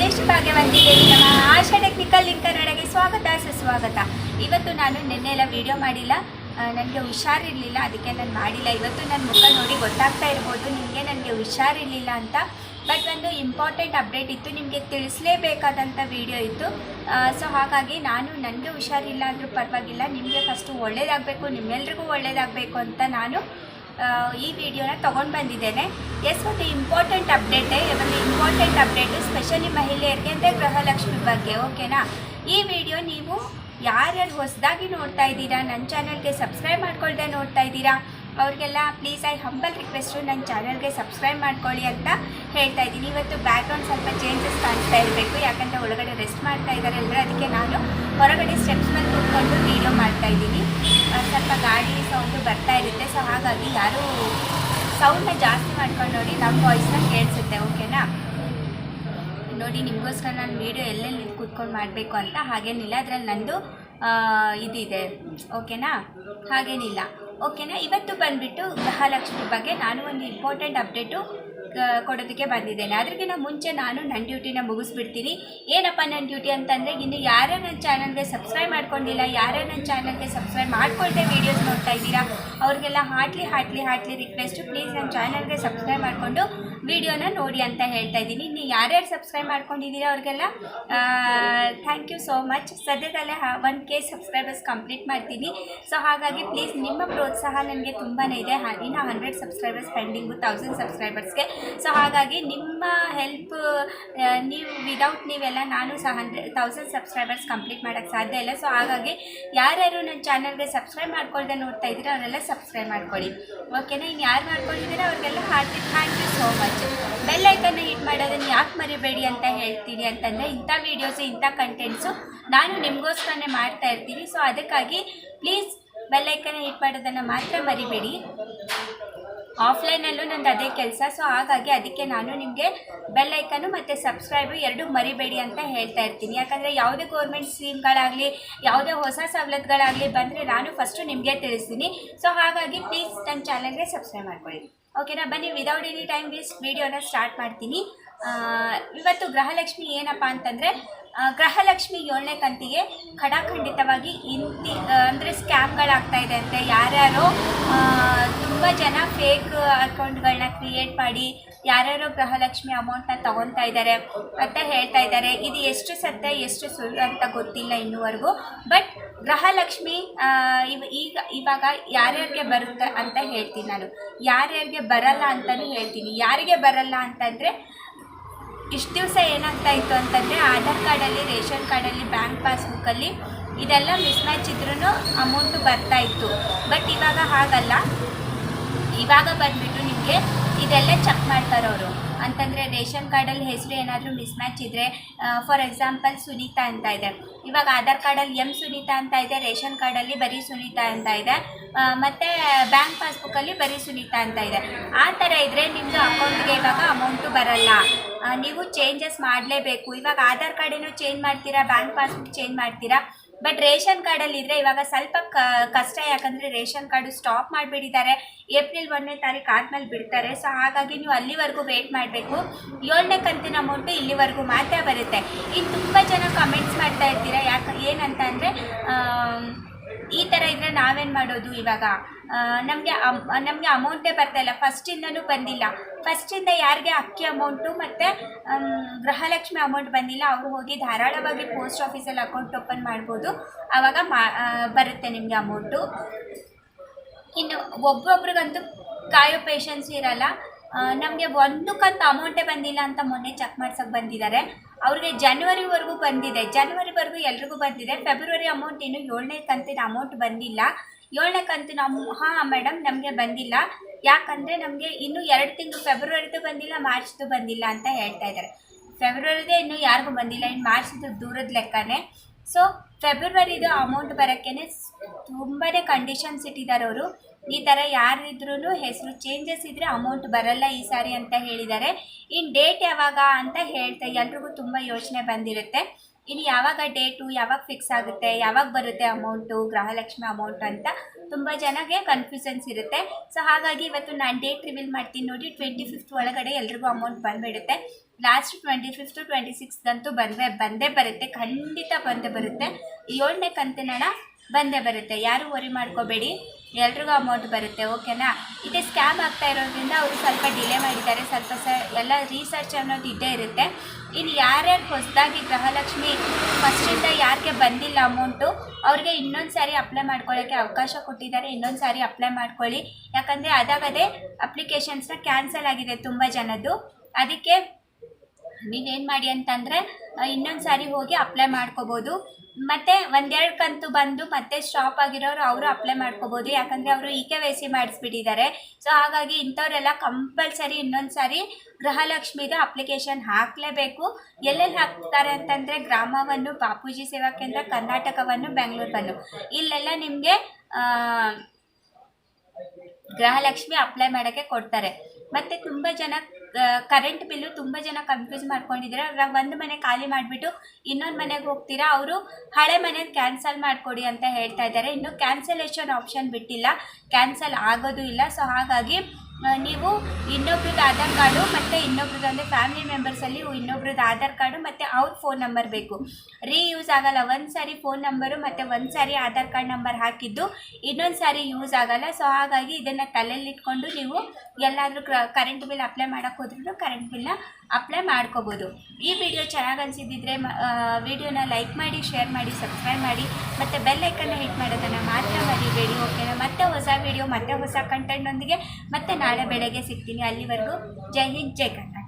Just ಭಾಗ್ಯವಂತಿಗೆ ನಮ್ಮ ಆಶಾ technical link ಕನ್ನಡಗೆ ಸ್ವಾಗತ, ಸುಸ್ವಾಗತ. ಇವತ್ತು ನಾನು ನಿನ್ನೆ ಎಲ್ಲ ವಿಡಿಯೋ ಮಾಡಿಲ್ಲ. ನನಗೆ ಹುಷಾರಿರಲಿಲ್ಲ, ಅದಕ್ಕೆ ನಾನು ಮಾಡಿಲ್ಲ. ಇವತ್ತು ನನ್ನ ಮುಖ ನೋಡಿ ಗೊತ್ತಾಗ್ತಾ ಇರ್ಬೋದು, ನಿಮಗೆ ನನಗೆ ಹುಷಾರಿರಲಿಲ್ಲ ಅಂತ. ಬಟ್ ಒಂದು ಇಂಪಾರ್ಟೆಂಟ್ ಅಪ್ಡೇಟ್ ಇತ್ತು, ನಿಮಗೆ ತಿಳಿಸಲೇಬೇಕಾದಂಥ ವಿಡಿಯೋ ಇತ್ತು. ಸೊ ಹಾಗಾಗಿ ನಾನು ನನಗೆ ಹುಷಾರಿಲ್ಲ ಅಂದರೂ ಪರವಾಗಿಲ್ಲ, ನಿಮಗೆ ಫಸ್ಟು ಒಳ್ಳೇದಾಗಬೇಕು, ನಿಮ್ಮೆಲ್ರಿಗೂ ಒಳ್ಳೇದಾಗಬೇಕು ಅಂತ ನಾನು ಈ ವಿಡಿಯೋನ ತೊಗೊಂಡು ಬಂದಿದ್ದೇನೆ. ಎಸ್ ಒಂದು ಇಂಪಾರ್ಟೆಂಟ್ ಅಪ್ಡೇಟೇ ಒಂದು ಇಂಪಾರ್ಟೆಂಟ್ ಅಪ್ಡೇಟು ಸ್ಪೆಷಲಿ ಮಹಿಳೆಯರಿಗೆ ಅಂದರೆ ಗೃಹಲಕ್ಷ್ಮಿ ಬಗ್ಗೆ ಓಕೆನಾ ಈ ವಿಡಿಯೋ ನೀವು ಯಾರ್ಯಾರು ಹೊಸದಾಗಿ ನೋಡ್ತಾ ಇದ್ದೀರಾ ನನ್ನ ಚಾನಲ್ಗೆ ಸಬ್ಸ್ಕ್ರೈಬ್ ಮಾಡ್ಕೊಳ್ದೆ ನೋಡ್ತಾ ಇದ್ದೀರಾ, ಅವ್ರಿಗೆಲ್ಲ ಪ್ಲೀಸ್ ಐ ಹಂಬಲ್ ರಿಕ್ವೆಸ್ಟು ನನ್ನ ಚಾನಲ್ಗೆ ಸಬ್ಸ್ಕ್ರೈಬ್ ಮಾಡ್ಕೊಳ್ಳಿ ಅಂತ ಹೇಳ್ತಾ ಇದ್ದೀನಿ. ಇವತ್ತು ಬ್ಯಾಕ್ಗ್ರೌಂಡ್ ಸ್ವಲ್ಪ ಚೇಂಜಸ್ ಕಾಣಿಸ್ತಾ ಇರಬೇಕು, ಯಾಕಂದರೆ ಒಳಗಡೆ ರೆಸ್ಟ್ ಮಾಡ್ತಾ ಇದ್ದಾರೆ ಅಂದರೆ ಅದಕ್ಕೆ ನಾನು ಹೊರಗಡೆ ಸ್ಟೆಪ್ಸ್ ಮೇಲೆ ಕೂತ್ಕೊಂಡು ವೀಡಿಯೋ ಮಾಡ್ತಾ ಇದ್ದೀನಿ. ಸ್ವಲ್ಪ ಗಾಡಿ ಸೌಂಡು ಬರ್ತಾ ಇರುತ್ತೆ. ಸೊ ಹಾಗಾಗಿ ಯಾರೂ ಸೌಂಡ್ನ ಜಾಸ್ತಿ ಮಾಡ್ಕೊಂಡು ನೋಡಿ ನಮ್ಮ ವಾಯ್ಸ್ನ ಕೇಳಿಸುತ್ತೆ ಓಕೆನಾ ನೋಡಿ, ನಿಮಗೋಸ್ಕರ ನಾನು ವೀಡಿಯೋ ಎಲ್ಲೆಲ್ಲಿ ಕೂತ್ಕೊಂಡು ಮಾಡಬೇಕು ಅಂತ, ಹಾಗೇನಿಲ್ಲ. ಅದರಲ್ಲಿ ನಂದು ಇದಿದೆ ಓಕೆನಾ ಹಾಗೇನಿಲ್ಲ ಓಕೆನಾ ಇವತ್ತು ಬಂದುಬಿಟ್ಟು ಗೃಹಲಕ್ಷ್ಮಿ ಬಗ್ಗೆ ನಾನು ಒಂದು ಇಂಪಾರ್ಟೆಂಟ್ ಅಪ್ಡೇಟು ಕೊಡೋದಕ್ಕೆ ಬಂದಿದ್ದೇನೆ. ಅದಕ್ಕಿಂತ ಮುಂಚೆ ನಾನು ನನ್ನ ಡ್ಯೂಟಿನ ಮುಗಿಸ್ಬಿಡ್ತೀನಿ. ಏನಪ್ಪ ನನ್ನ ಡ್ಯೂಟಿ ಅಂತಂದರೆ, ಇನ್ನು ಯಾರೇ ನನ್ನ ಚಾನಲ್ಗೆ ಸಬ್ಸ್ಕ್ರೈಬ್ ಮಾಡ್ಕೊಂಡಿಲ್ಲ, ಯಾರೇ ನನ್ನ ಚಾನಲ್ಗೆ ಸಬ್ಸ್ಕ್ರೈಬ್ ಮಾಡ್ಕೊಳ್ದೆ ವೀಡಿಯೋಸ್ ನೋಡ್ತಾ ಇದ್ದೀರಾ, ಅವ್ರಿಗೆಲ್ಲ ಹಾಟ್ಲಿ ಹಾಟ್ಲಿ ಹಾಟ್ಲಿ ರಿಕ್ವೆಸ್ಟು, ಪ್ಲೀಸ್ ನನ್ನ ಚಾನಲ್ಗೆ ಸಬ್ಸ್ಕ್ರೈಬ್ ಮಾಡಿಕೊಂಡು ವಿಡಿಯೋನ ನೋಡಿ ಅಂತ ಹೇಳ್ತಾ ಇದ್ದೀನಿ. ಇನ್ನು ಯಾರ್ಯಾರು ಸಬ್ಸ್ಕ್ರೈಬ್ ಮಾಡ್ಕೊಂಡಿದ್ದೀರಾ ಅವ್ರಿಗೆಲ್ಲ ಥ್ಯಾಂಕ್ ಯು ಸೋ ಮಚ್ ಸದ್ಯದಲ್ಲೇ ಒನ್ ಕೆ ಸಬ್ಸ್ಕ್ರೈಬರ್ಸ್ ಕಂಪ್ಲೀಟ್ ಮಾಡ್ತೀನಿ. ಸೊ ಹಾಗಾಗಿ ಪ್ಲೀಸ್ ನಿಮ್ಮ ಪ್ರೋತ್ಸಾಹ ನನಗೆ ತುಂಬಾ ಇದೆ. ಇನ್ನು ಹಂಡ್ರೆಡ್ ಸಬ್ಸ್ಕ್ರೈಬರ್ಸ್ ಪೆಂಡಿಂಗು ತೌಸಂಡ್ ಸಬ್ಸ್ಕ್ರೈಬರ್ಸ್ಗೆ ಸೊ ಹಾಗಾಗಿ ನಿಮ್ಮ ಹೆಲ್ಪ್ ನೀವು ವಿದೌಟ್ ನೀವೆಲ್ಲ ನಾನು ಸಹ ಹಂಡ್ರೆಡ್ ತೌಸಂಡ್ ಸಬ್ಸ್ಕ್ರೈಬರ್ಸ್ ಕಂಪ್ಲೀಟ್ ಮಾಡೋಕ್ಕೆ ಸಾಧ್ಯ ಇಲ್ಲ. ಸೊ ಹಾಗಾಗಿ ಯಾರ್ಯಾರು ನನ್ನ ಚಾನಲ್ಗೆ ಸಬ್ಸ್ಕ್ರೈಬ್ ಮಾಡ್ಕೊಳ್ದೆ ನೋಡ್ತಾ ಇದ್ದೀರಾ, ಅವರೆಲ್ಲ ಸಬ್ಸ್ಕ್ರೈಬ್ ಮಾಡ್ಕೊಳ್ಳಿ. ಓಕೆನಾ ಇನ್ನು ಯಾರು ಮಾಡ್ಕೊಂಡಿದ್ದೀರಾ ಅವ್ರಿಗೆಲ್ಲ hearty thank you so much bell ಐಕನ್ನ hit ಮಾಡೋದನ್ನು ಯಾಕೆ ಮರಿಬೇಡಿ ಅಂತ ಹೇಳ್ತೀನಿ ಅಂತಂದರೆ, ಇಂಥ ವೀಡಿಯೋಸು ಇಂಥ ಕಂಟೆಂಟ್ಸು ನಾನು ನಿಮಗೋಸ್ಕರನೇ ಮಾಡ್ತಾ ಇರ್ತೀನಿ. ಸೊ ಅದಕ್ಕಾಗಿ ಪ್ಲೀಸ್ ಬೆಲ್ ಐಕನ್ನ ಹಿಟ್ ಮಾಡೋದನ್ನು ಮಾತ್ರ ಮರಿಬೇಡಿ. ಆಫ್ಲೈನಲ್ಲೂ ನಂದು ಅದೇ ಕೆಲಸ. ಸೊ ಹಾಗಾಗಿ ಅದಕ್ಕೆ ನಾನು ನಿಮಗೆ ಬೆಲ್ ಐಕನು ಮತ್ತು ಸಬ್ಸ್ಕ್ರೈಬು ಎರಡೂ ಮರಿಬೇಡಿ ಅಂತ ಹೇಳ್ತಾ ಇರ್ತೀನಿ. ಯಾಕಂದರೆ ಯಾವುದೇ ಗೌರ್ಮೆಂಟ್ ಸ್ಕೀಮ್ಗಳಾಗಲಿ ಯಾವುದೇ ಹೊಸ ಸವಲತ್ತುಗಳಾಗಲಿ ಬಂದರೆ ನಾನು ಫಸ್ಟು ನಿಮಗೆ ತಿಳಿಸ್ತೀನಿ. ಸೊ ಹಾಗಾಗಿ ಪ್ಲೀಸ್ ನನ್ನ ಚಾನಲ್ಗೆ ಸಬ್ಸ್ಕ್ರೈಬ್ ಮಾಡ್ಕೊಳ್ಳಿ. ಓಕೆನಾ? ಬನ್ನಿ ವಿದೌಟ್ ಎನಿ ಟೈಮ್ ವೇಸ್ಟ್ ವಿಡಿಯೋನ ಸ್ಟಾರ್ಟ್ ಮಾಡ್ತೀನಿ. ಇವತ್ತು ಗೃಹಲಕ್ಷ್ಮಿ ಏನಪ್ಪ ಅಂತಂದರೆ ಗೃಹಲಕ್ಷ್ಮಿ ಏಳನೇ ಕಂತಿಗೆ ಖಡಾಖಂಡಿತವಾಗಿ ಇಂತಿ ಅಂದರೆ ಸ್ಕ್ಯಾಮ್ಗಳಾಗ್ತಾ ಇದೆ ಅಂತೆ ಯಾರ್ಯಾರೋ ತುಂಬ ಜನ ಫೇಕ್ ಅಕೌಂಟ್ಗಳನ್ನ ಕ್ರಿಯೇಟ್ ಮಾಡಿ ಯಾರ್ಯಾರು ಗೃಹಲಕ್ಷ್ಮಿ ಅಮೌಂಟ್ನ ತಗೊತಾ ಇದ್ದಾರೆ ಅಂತ ಹೇಳ್ತಾ ಇದ್ದಾರೆ ಇದು ಎಷ್ಟು ಸತ್ಯ, ಎಷ್ಟು ಸುಳ್ಳು ಅಂತ ಗೊತ್ತಿಲ್ಲ ಇನ್ನೂವರೆಗೂ. ಬಟ್ ಗೃಹಲಕ್ಷ್ಮಿ ಇವ್, ಈಗ, ಇವಾಗ ಯಾರ್ಯಾರಿಗೆ ಬರುತ್ತೆ ಅಂತ ಹೇಳ್ತೀನಿ ನಾನು. ಯಾರ್ಯಾರಿಗೆ ಬರಲ್ಲ ಅಂತಲೂ ಹೇಳ್ತೀನಿ. ಯಾರಿಗೆ ಬರಲ್ಲ ಅಂತಂದರೆ ಇಷ್ಟು ದಿವಸ ಏನಾಗ್ತಾ ಇತ್ತು ಅಂತಂದರೆ ಆಧಾರ್ ಕಾರ್ಡಲ್ಲಿ, ರೇಷನ್ ಕಾರ್ಡಲ್ಲಿ, ಬ್ಯಾಂಕ್ ಪಾಸ್ಬುಕ್ಕಲ್ಲಿ ಇದೆಲ್ಲ ಮಿಸ್ಮ್ಯಾಚ್ ಇದ್ರೂ ಅಮೌಂಟು ಬರ್ತಾ ಇತ್ತು ಬಟ್ ಇವಾಗ ಹಾಗಲ್ಲ. ಇವಾಗ ಬಂದುಬಿಟ್ಟು ನಿಮಗೆ ಇದೆಲ್ಲ ಚೆಕ್ ಮಾಡ್ತಾರೆ ಅವರು. ಅಂತಂದರೆ ರೇಷನ್ ಕಾರ್ಡಲ್ಲಿ ಹೆಸರು ಏನಾದರೂ ಮಿಸ್ಮ್ಯಾಚ್ ಇದ್ದರೆ ಫಾರ್ ಎಕ್ಸಾಂಪಲ್ ಸುನೀತಾ ಅಂತ ಇದೆ. ಇವಾಗ ಆಧಾರ್ ಕಾರ್ಡಲ್ಲಿ ಎಂ ಸುನೀತಾ ಅಂತ ಇದೆ, ರೇಷನ್ ಕಾರ್ಡಲ್ಲಿ ಬರೀ ಸುನೀತಾ ಅಂತ ಇದೆ ಮತ್ತು ಬ್ಯಾಂಕ್ ಪಾಸ್ಬುಕ್ಕಲ್ಲಿ ಬರೀ ಸುನೀತಾ ಅಂತ ಇದೆ. ಆ ಥರ ಇದ್ದರೆ ನಿಮ್ಮದು ಅಕೌಂಟ್ಗೆ ಇವಾಗ ಅಮೌಂಟು ಬರಲ್ಲ. ನೀವು ಚೇಂಜಸ್ ಮಾಡಲೇಬೇಕು. ಇವಾಗ ಆಧಾರ್ ಕಾರ್ಡೇನೋ ಚೇಂಜ್ ಮಾಡ್ತೀರಾ ಬ್ಯಾಂಕ್ ಪಾಸ್ಬುಕ್ ಚೇಂಜ್ ಮಾಡ್ತೀರಾ? ಬಟ್ ರೇಷನ್ ಕಾರ್ಡಲ್ಲಿ ಇದ್ರೆ ಇವಾಗ ಸ್ವಲ್ಪ ಕಷ್ಟ ಯಾಕಂದರೆ ರೇಷನ್ ಕಾರ್ಡು ಸ್ಟಾಪ್ ಮಾಡಿಬಿಟ್ಟಿದ್ದಾರೆ. ಏಪ್ರಿಲ್ ಒಂದನೇ ತಾರೀಕು ಆದಮೇಲೆ ಬಿಡ್ತಾರೆ. ಸೊ ಹಾಗಾಗಿ ನೀವು ಅಲ್ಲಿವರೆಗೂ ವೇಟ್ ಮಾಡಬೇಕು. ಏಳನೇ ಕಂತಿನ ಅಮೌಂಟು ಇಲ್ಲಿವರೆಗೂ ಮಾತ್ರ ಬರುತ್ತೆ. ಇನ್ನು ತುಂಬ ಜನ ಕಮೆಂಟ್ಸ್ ಮಾಡ್ತಾ ಇರ್ತೀರಾ? ಯಾಕೆ, ಏನಂತ ಅಂದರೆ ಈ ಥರ ಇದ್ದರೆ ನಾವೇನು ಮಾಡೋದು ಇವಾಗ? ನಮಗೆ ನಮಗೆ ಅಮೌಂಟೇ ಬರ್ತಾ ಇಲ್ಲ. ಫಸ್ಟಿಂದನೂ ಬಂದಿಲ್ಲ. ಫಸ್ಟಿಂದ ಯಾರಿಗೆ ಅಕ್ಕಿ ಅಮೌಂಟು ಮತ್ತು ಗೃಹಲಕ್ಷ್ಮಿ ಅಮೌಂಟ್ ಬಂದಿಲ್ಲ, ಅವರು ಹೋಗಿ ಧಾರಾಳವಾಗಿ ಪೋಸ್ಟ್ ಆಫೀಸಲ್ಲಿ ಅಕೌಂಟ್ ಓಪನ್ ಮಾಡ್ಬೋದು. ಆವಾಗ ಮಾ ಬರುತ್ತೆ ನಿಮಗೆ ಅಮೌಂಟು ಇನ್ನು ಒಬ್ಬೊಬ್ರಿಗಂತೂ ಕಾಯೋ ಪೇಷನ್ಸ್ ಇರಲ್ಲ. ನಮಗೆ ಒಂದು ಕಂತು ಅಮೌಂಟೇ ಬಂದಿಲ್ಲ ಅಂತ ಮೊನ್ನೆ ಚೆಕ್ ಮಾಡ್ಸಕ್ಕೆ ಬಂದಿದ್ದಾರೆ. ಅವ್ರಿಗೆ ಜನವರಿವರೆಗೂ ಬಂದಿದೆ. ಜನವರಿವರೆಗೂ ಎಲ್ರಿಗೂ ಬಂದಿದೆ. ಫೆಬ್ರವರಿ ಅಮೌಂಟ್ ಇನ್ನು ಏಳನೇ ಕಂತಿನ ಅಮೌಂಟ್ ಬಂದಿಲ್ಲ. ಏಳನೇ ಕಂತಿನ ಹಾ ಮೇಡಮ್ ನಮಗೆ ಬಂದಿಲ್ಲ. ಯಾಕಂದರೆ ನಮಗೆ ಇನ್ನೂ ಎರಡು ತಿಂಗಳು ಫೆಬ್ರವರಿದು ಬಂದಿಲ್ಲ ಮಾರ್ಚ್ದು ಬಂದಿಲ್ಲ ಅಂತ ಹೇಳ್ತಾ ಇದ್ದಾರೆ. ಫೆಬ್ರವರಿದು ಇನ್ನೂ ಯಾರಿಗೂ ಬಂದಿಲ್ಲ. ಇನ್ನು ಮಾರ್ಚ್ದು ದೂರದ ಲೆಕ್ಕನೇ. ಸೊ ಫೆಬ್ರವರಿದು ಅಮೌಂಟ್ ಬರೋಕ್ಕೇ ತುಂಬಾ ಕಂಡೀಷನ್ಸ್ ಇಟ್ಟಿದ್ದಾರೆ ಅವರು. ಈ ಥರ ಯಾರಿದ್ರೂ ಹೆಸರು ಚೇಂಜಸ್ ಇದ್ದರೆ ಅಮೌಂಟ್ ಬರಲ್ಲ ಈ ಸಾರಿ ಅಂತ ಹೇಳಿದ್ದಾರೆ. ಇನ್ನು ಡೇಟ್ ಯಾವಾಗ ಅಂತ ಹೇಳ್ತಾ ಎಲ್ರಿಗೂ ತುಂಬ ಯೋಚನೆ ಬಂದಿರುತ್ತೆ. ಇನ್ನು ಯಾವಾಗ ಡೇಟು ಯಾವಾಗ ಫಿಕ್ಸ್ ಆಗುತ್ತೆ, ಯಾವಾಗ ಬರುತ್ತೆ ಅಮೌಂಟು ಗೃಹಲಕ್ಷ್ಮಿ ಅಮೌಂಟ್ ಅಂತ ತುಂಬ ಜನಗೆ ಕನ್ಫ್ಯೂಷನ್ಸ್ ಇರುತ್ತೆ. ಸೊ ಹಾಗಾಗಿ ಇವತ್ತು ನಾನು ಡೇಟ್ ರಿವೀಲ್ ಮಾಡ್ತೀನಿ ನೋಡಿ ಟ್ವೆಂಟಿ ಫಿಫ್ತ್ ಒಳಗಡೆ ಎಲ್ರಿಗೂ ಅಮೌಂಟ್ ಬಂದುಬಿಡುತ್ತೆ. ಲಾಸ್ಟ್ ಟ್ವೆಂಟಿ ಫಿಫ್ತ್ ಟ್ವೆಂಟಿ ಸಿಕ್ಸ್ಗಂತೂ ಬಂದೇ ಬಂದೇ ಬರುತ್ತೆ, ಖಂಡಿತ ಬಂದೇ ಬರುತ್ತೆ. ಏಳನೇ ಕಂತಿನ ಬಂದೇ ಬರುತ್ತೆ. ಯಾರು ವರಿ ಮಾಡ್ಕೋಬೇಡಿ. ಎಲ್ರಿಗೂ ಅಮೌಂಟ್ ಬರುತ್ತೆ ಓಕೆನಾ ಇದೆ ಸ್ಕ್ಯಾಮ್ ಆಗ್ತಾ ಇರೋದ್ರಿಂದ ಅವರು ಸ್ವಲ್ಪ ಡಿಲೇ ಮಾಡಿದ್ದಾರೆ. ಸ್ವಲ್ಪ ಸ, ಎಲ್ಲ ರಿಸರ್ಚ್ ಅನ್ನೋದು ಇದ್ದೇ ಇರುತ್ತೆ. ಇನ್ನು ಯಾರ್ಯಾರು ಹೊಸದಾಗಿ ಗೃಹಲಕ್ಷ್ಮಿ ಫಸ್ಟಿಂದ ಯಾರಿಗೆ ಬಂದಿಲ್ಲ ಅಮೌಂಟು ಅವ್ರಿಗೆ ಇನ್ನೊಂದು ಸಾರಿ ಅಪ್ಲೈ ಮಾಡ್ಕೊಳ್ಳೋಕ್ಕೆ ಅವಕಾಶ ಕೊಟ್ಟಿದ್ದಾರೆ. ಇನ್ನೊಂದು ಸಾರಿ ಅಪ್ಲೈ ಮಾಡ್ಕೊಳ್ಳಿ. ಯಾಕಂದರೆ ಅದಾಗದೇ ಅಪ್ಲಿಕೇಶನ್ಸ್ನ ಕ್ಯಾನ್ಸಲ್ ಆಗಿದೆ ತುಂಬ ಜನದ್ದು. ಅದಕ್ಕೆ ನೀವೇನು ಮಾಡಿ ಅಂತಂದರೆ, ಇನ್ನೊಂದು ಸಾರಿ ಹೋಗಿ ಅಪ್ಲೈ ಮಾಡ್ಕೋಬೋದು. ಮತ್ತು ಒಂದೆರಡು ಕಂತು ಬಂದು ಮತ್ತೆ ಸ್ಟಾಪ್ ಆಗಿರೋರು ಅವರು ಅಪ್ಲೈ ಮಾಡ್ಕೋಬೋದು. ಯಾಕಂದರೆ ಅವರು ಇ ಕೆ ವೈ ಸಿ ಮಾಡಿಸ್ಬಿಟ್ಟಿದ್ದಾರೆ. ಸೊ ಹಾಗಾಗಿ ಇಂಥವರೆಲ್ಲ ಕಂಪಲ್ಸರಿ ಇನ್ನೊಂದು ಸಾರಿ ಗೃಹಲಕ್ಷ್ಮಿದು ಅಪ್ಲಿಕೇಶನ್ ಹಾಕಲೇಬೇಕು. ಎಲ್ಲೆಲ್ಲಿ ಹಾಕ್ತಾರೆ ಅಂತಂದರೆ ಗ್ರಾಮವನ್ನು, ಬಾಪೂಜಿ ಸೇವಾ ಕೇಂದ್ರ, ಕರ್ನಾಟಕವನ್ನು ಬೆಂಗಳೂರನ್ನು ಇಲ್ಲೆಲ್ಲ ನಿಮಗೆ ಗೃಹಲಕ್ಷ್ಮಿ ಅಪ್ಲೈ ಮಾಡೋಕ್ಕೆ ಕೊಡ್ತಾರೆ. ಮತ್ತು ತುಂಬ ಜನ ಕರೆಂಟ್ ಬಿಲ್ಲು ತುಂಬ ಜನ ಕನ್ಫ್ಯೂಸ್ ಮಾಡ್ಕೊಂಡಿದ್ದಾರೆ ಇವಾಗ ಒಂದು ಮನೆ ಖಾಲಿ ಮಾಡಿಬಿಟ್ಟು ಇನ್ನೊಂದು ಮನೆಗೆ ಹೋಗ್ತೀರಾ? ಅವರು ಹಳೆ ಮನೆ ಕ್ಯಾನ್ಸಲ್ ಮಾಡಿಕೊಡಿ ಅಂತ ಹೇಳ್ತಾ ಇದ್ದಾರೆ ಇನ್ನು ಕ್ಯಾನ್ಸಲೇಷನ್ ಆಪ್ಷನ್ ಬಿಟ್ಟಿಲ್ಲ. ಕ್ಯಾನ್ಸಲ್ ಆಗೋದು ಇಲ್ಲ. ಸೊ ಹಾಗಾಗಿ ನೀವು ಇನ್ನೊಬ್ರದ್ದು ಆಧಾರ್ ಕಾರ್ಡು ಮತ್ತು ಇನ್ನೊಬ್ರದ್ದು ಅಂದರೆ ಫ್ಯಾಮಿಲಿ ಮೆಂಬರ್ಸಲ್ಲಿ ಇನ್ನೊಬ್ರದ್ದು ಆಧಾರ್ ಕಾರ್ಡು ಮತ್ತು ಅವ್ರ ಫೋನ್ ನಂಬರ್ ಬೇಕು. ರೀಯೂಸ್ ಆಗಲ್ಲ, ಒಂದು ಸಾರಿ ಫೋನ್ ನಂಬರು ಮತ್ತು ಒಂದು ಸಾರಿ ಆಧಾರ್ ಕಾರ್ಡ್ ನಂಬರ್ ಹಾಕಿದ್ದು ಇನ್ನೊಂದು ಸಾರಿ ಯೂಸ್ ಆಗಲ್ಲ. ಸೊ ಹಾಗಾಗಿ ಇದನ್ನು ತಲೆಯಲ್ಲಿ ಇಟ್ಕೊಂಡು ನೀವು ಎಲ್ಲಾದರೂ ಕರೆಂಟ್ ಬಿಲ್ ಅಪ್ಲೈ ಮಾಡೋಕ್ಕೆ ಹೋದ್ರೂ ಕರೆಂಟ್ ಬಿಲ್ನ ಅಪ್ಲೈ ಮಾಡ್ಕೋಬೋದು. ಈ ವಿಡಿಯೋ ಚೆನ್ನಾಗಿ ಅನಿಸಿದ್ದಿದ್ರೆ ವಿಡಿಯೋನ ಲೈಕ್ ಮಾಡಿ ಶೇರ್ ಮಾಡಿ ಸಬ್ಸ್ಕ್ರೈಬ್ ಮಾಡಿ ಮತ್ತು ಬೆಲ್ ಐಕನ್ನ ಹಿಟ್ ಮಾಡೋದನ್ನು ಮಾತ್ರ ಮರಿಬೇಡಿ ಓಕೆನಾ ಮತ್ತೆ ಹೊಸ ವಿಡಿಯೋ ಮತ್ತೆ ಹೊಸ ಕಂಟೆಂಟ್ನೊಂದಿಗೆ ಮತ್ತೆ ನಾಳೆ ಬೆಳಗ್ಗೆ ಸಿಗ್ತೀನಿ. ಅಲ್ಲಿವರೆಗೂ ಜೈ ಹಿಂದ್ ಜೈ ಕರ್ನಾಟಕ.